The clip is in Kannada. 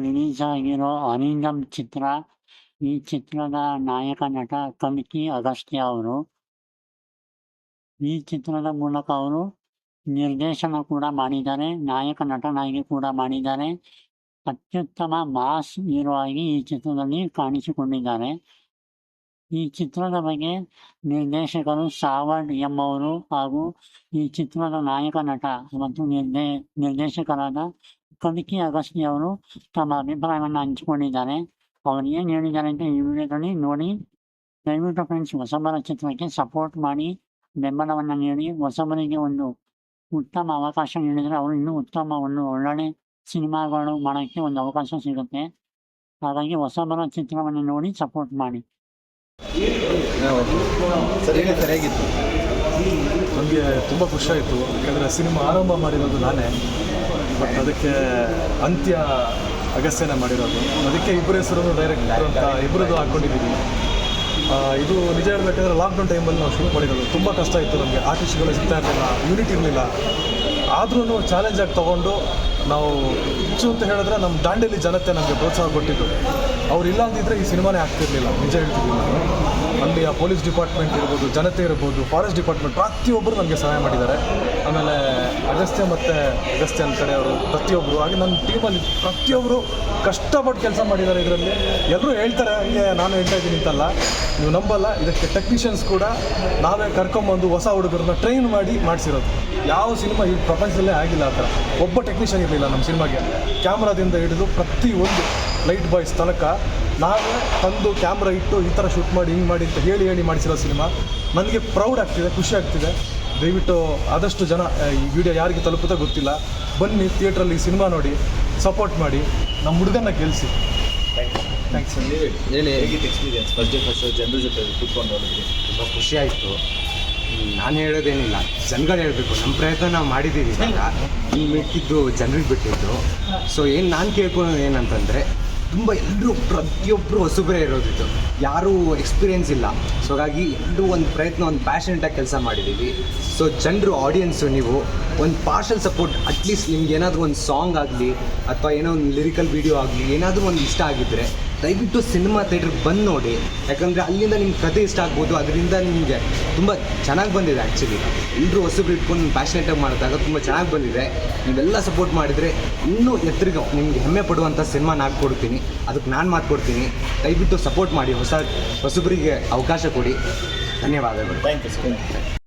ರಿಲೀಸ್ ಅರಿಂದಮ್ ಚಿತ್ರ ಈ ಚಿತ್ರದ ನಾಯಕ ನಟ ಕಮಿಕಿ ಅಗಸ್ತ್ಯ ಅವರು ಈ ಚಿತ್ರದ ಮೂಲಕ ಅವರು ನಿರ್ದೇಶನ ಕೂಡ ಮಾಡಿದ್ದಾರೆ ನಾಯಕ ನಟನಾಗಿ ಕೂಡ ಮಾಡಿದ್ದಾರೆ ಅತ್ಯುತ್ತಮ ಮಾಸ್ ಹೀರೋ ಆಗಿ ಈ ಚಿತ್ರದಲ್ಲಿ ಕಾಣಿಸಿಕೊಂಡಿದ್ದಾರೆ ಈ ಚಿತ್ರದ ಬಗ್ಗೆ ನಿರ್ದೇಶಕರು ಸಾವರ್ಡ್ ಎಂಬವರು ಹಾಗೂ ಈ ಚಿತ್ರದ ನಾಯಕ ನಟ ಮತ್ತು ನಿರ್ದೇ ನಿರ್ದೇಶಕರಾದ ಕಲ್ಕಿ ಅಗಸ್ತಿ ಅವರು ತಮ್ಮ ಅಭಿಪ್ರಾಯವನ್ನು ಹಂಚಿಕೊಂಡಿದ್ದಾರೆ. ಅವ್ರು ಏನು ಹೇಳಿದ್ದಾರೆ ಅಂತ ಈ ವಿಡಿಯೋದಲ್ಲಿ ನೋಡಿ. ದಯವಿಟ್ಟು ಫ್ರೆಂಡ್ಸ್ ಹೊಸಬರ ಚಿತ್ರಕ್ಕೆ ಸಪೋರ್ಟ್ ಮಾಡಿ. ಬೆಂಬಲವನ್ನು ನೀಡಿ. ಹೊಸಬರಿಗೆ ಒಂದು ಉತ್ತಮ ಅವಕಾಶ ನೀಡಿದರೆ ಅವರು ಇನ್ನೂ ಉತ್ತಮ ಒಂದು ಒಳ್ಳೊಳ್ಳೆ ಸಿನಿಮಾಗಳು ಮಾಡೋಕ್ಕೆ ಒಂದು ಅವಕಾಶ ಸಿಗುತ್ತೆ. ಹಾಗಾಗಿ ಹೊಸಬರ ಚಿತ್ರವನ್ನು ನೋಡಿ ಸಪೋರ್ಟ್ ಮಾಡಿ. ಸರಿ ಸರಿಯಾಗಿತ್ತು ನಮಗೆ ತುಂಬ ಖುಷಿಯಾಯಿತು ಯಾಕಂದರೆ ಸಿನಿಮಾ ಆರಂಭ ಮಾಡಿರೋದು ನಾನೇ. ಬಟ್ ಅದಕ್ಕೆ ಅಂತ್ಯ ಅಗಸ್ಯನ ಮಾಡಿರೋದು. ಅದಕ್ಕೆ ಇಬ್ಬರ ಹೆಸರು ಡೈರೆಕ್ಟ್ ಅಂತ ಇಬ್ಬರದ್ದು ಹಾಕ್ಕೊಂಡಿದ್ದೀವಿ ಇದು ನಿಜ ಹೇಳಬೇಕಂದ್ರೆ ಲಾಕ್ಡೌನ್ ಟೈಮಲ್ಲಿ ನಾವು ಶುರು ಮಾಡಿರೋದು. ತುಂಬ ಕಷ್ಟ ಇತ್ತು ನಮಗೆ. ಆರ್ಟಿಸ್ಟ್ಗಳು ಸಿಗ್ತಾ ಇರಲಿಲ್ಲ ಯೂನಿಟ್ ಇರಲಿಲ್ಲ. ಆದ್ರೂ ಚಾಲೆಂಜ್ ಆಗಿ ತೊಗೊಂಡು ನಾವು ಹೆಚ್ಚು ಅಂತ ಹೇಳಿದ್ರೆ ನಮ್ಮ ದಾಂಡೇಲಿ ಜನತೆ ನಮಗೆ ಪ್ರೋತ್ಸಾಹ ಕೊಟ್ಟಿದ್ದು. ಅವ್ರು ಇಲ್ಲ ಅಂದಿದ್ರೆ ಈ ಸಿನಿಮಾನೇ ಆಗ್ತಿರ್ಲಿಲ್ಲ. ನಿಜ ಹೇಳ್ತಿದ್ದೀನಿ ನಾನು. ಅಲ್ಲಿ ಆ ಪೊಲೀಸ್ ಡಿಪಾರ್ಟ್ಮೆಂಟ್ ಇರ್ಬೋದು, ಜನತೆ ಇರ್ಬೋದು ಫಾರೆಸ್ಟ್ ಡಿಪಾರ್ಟ್ಮೆಂಟ್ ಪ್ರತಿಯೊಬ್ಬರು ನನಗೆ ಸಹಾಯ ಮಾಡಿದ್ದಾರೆ. ಆಮೇಲೆ ಅಗಸ್ತ್ಯ ಮತ್ತು ಅಗಸ್ತ್ಯನ್ ಕಡೆಯವರು ಪ್ರತಿಯೊಬ್ಬರು ಹಾಗೆ ನನ್ನ ಟೀಮಲ್ಲಿ ಪ್ರತಿಯೊಬ್ಬರು ಕಷ್ಟಪಟ್ಟು ಕೆಲಸ ಮಾಡಿದ್ದಾರೆ ಇದರಲ್ಲಿ. ಎಲ್ಲರೂ ಹೇಳ್ತಾರೆ, ಹೀಗೆ ನಾನು ಹೇಳ್ತಾ ಇದ್ದೀನಿ ಅಂತಲ್ಲ. ನೀವು ನಂಬಲ್ಲ, ಇದಕ್ಕೆ ಟೆಕ್ನಿಷಿಯನ್ಸ್ ಕೂಡ ನಾವೇ ಕರ್ಕೊಂಬಂದು ಹೊಸ ಹುಡುಗರನ್ನ ಟ್ರೈನ್ ಮಾಡಿ ಮಾಡಿಸಿರೋದು. ಯಾವ ಸಿನಿಮಾ ಈ ಪ್ರಪಂಚದಲ್ಲೇ ಆಗಿಲ್ಲ ಆ ಥರ. ಒಬ್ಬ ಟೆಕ್ನಿಷಿಯನ್ ಇರಲಿಲ್ಲ ನಮ್ಮ ಸಿನಿಮಾಗೆ. ಕ್ಯಾಮ್ರಾದಿಂದ ಹಿಡಿದು ಪ್ರತಿಯೊಂದು ಲೈಟ್ ಬಾಯ್ಸ್ ತನಕ ನಾವೇ ತಂದು ಕ್ಯಾಮ್ರಾ ಇಟ್ಟು ಈ ಥರ ಶೂಟ್ ಮಾಡಿ ಹಿಂಗೆ ಮಾಡಿ ಅಂತ ಹೇಳಿ ಹೇಳಿ ಮಾಡಿಸಿರೋ ಸಿನಿಮಾ ನನಗೆ ಪ್ರೌಡ್ ಆಗ್ತಿದೆ ಖುಷಿ ಆಗ್ತಿದೆ. ದಯವಿಟ್ಟು ಆದಷ್ಟು ಜನ ಈ ವಿಡಿಯೋ ಯಾರಿಗೆ ತಲುಪುತ್ತೋ ಗೊತ್ತಿಲ್ಲ. ಬನ್ನಿ ಥಿಯೇಟ್ರಲ್ಲಿ ಈ ಸಿನಿಮಾ ನೋಡಿ ಸಪೋರ್ಟ್ ಮಾಡಿ ನಮ್ಮ ಹುಡುಗನ ಗೆಲ್ಲಿಸಿ ಥ್ಯಾಂಕ್ಸ್ ಹೇಳಿ ಹೇಗಿತ್ತು ಎಕ್ಸ್ಪೀರಿಯನ್ಸ್ ಫಸ್ಟ್ ಡೇ ಫಸ್ಟ್ ಜನರ ಜೊತೆ ಕೂತ್ಕೊಂಡು ಹೋಗಿದ್ವಿ ತುಂಬ ಖುಷಿ ಆಯಿತು. ನಾನು ಹೇಳೋದೇನಿಲ್ಲ. ಜನಗಳು ಹೇಳಬೇಕು. ನಮ್ಮ ಪ್ರಯತ್ನ ನಾವು ಮಾಡಿದ್ದೀವಿ ಇವಾಗ. ಇನ್ನು ಮಿಕ್ಕಿದ್ದು ಜನರಿಗೆ ಬಿಟ್ಟಿದ್ದು. ಸೊ ಏನು ನಾನು ಕೇಳ್ಕೊಳ್ಳೋದು ಏನಂತಂದರೆ ತುಂಬ ಎಲ್ಲರೂ ಪ್ರತಿಯೊಬ್ಬರು ಹೊಸಬರೇ ಇರೋದಿತ್ತು. ಯಾರೂ ಎಕ್ಸ್ಪೀರಿಯೆನ್ಸ್ ಇಲ್ಲ. ಸೊ ಹಾಗಾಗಿ ಎಲ್ಲರೂ ಒಂದು ಪ್ರಯತ್ನ, ಒಂದು ಪ್ಯಾಷನೆಟಾಗಿ ಕೆಲಸ ಮಾಡಿದ್ದೀವಿ ಸೊ ಜನರು ಆಡಿಯನ್ಸು ನೀವು ಒಂದು ಪಾರ್ಷಲ್ ಸಪೋರ್ಟ್ ಅಟ್ಲೀಸ್ಟ್ ನಿಮ್ಗೆ ಏನಾದರೂ ಒಂದು ಸಾಂಗ್ ಆಗಲಿ, ಅಥವಾ ಏನೋ ಒಂದು ಲಿರಿಕಲ್ ವಿಡಿಯೋ ಆಗಲಿ, ಏನಾದರೂ ಒಂದು ಇಷ್ಟ ಆಗಿದ್ದರೆ ದಯವಿಟ್ಟು ಸಿನಿಮಾ ಥಿಯೇಟ್ರಿಗೆ ಬಂದು ನೋಡಿ. ಯಾಕಂದರೆ ಅಲ್ಲಿಂದ ನಿಮ್ಗೆ ಕತೆ ಇಷ್ಟ ಆಗ್ಬೋದು. ಅದರಿಂದ ನಿಮಗೆ ತುಂಬ ಚೆನ್ನಾಗಿ ಬಂದಿದೆ ಆ್ಯಕ್ಚುಲಿ ಎಲ್ಲರೂ ಹೊಸಬ್ರು ಇಟ್ಕೊಂಡು ಪ್ಯಾಷನೇಟಾಗಿ ಮಾಡಿದಾಗ ತುಂಬ ಚೆನ್ನಾಗಿ ಬಂದಿದೆ. ನೀವೆಲ್ಲ ಸಪೋರ್ಟ್ ಮಾಡಿದರೆ ಇನ್ನೂ ಎತ್ತರಿಗೆ ನಿಮಗೆ ಹೆಮ್ಮೆ ಪಡುವಂಥ ಸಿನಿಮಾ ನಾನು ಕೊಡ್ತೀನಿ. ಅದಕ್ಕೆ ನಾನು ಮಾತು ಕೊಡ್ತೀನಿ. ದಯವಿಟ್ಟು ಸಪೋರ್ಟ್ ಮಾಡಿ ಹೊಸ ಹೊಸಬರಿಗೆ ಅವಕಾಶ ಕೊಡಿ. ಧನ್ಯವಾದಗಳು. Thank you sir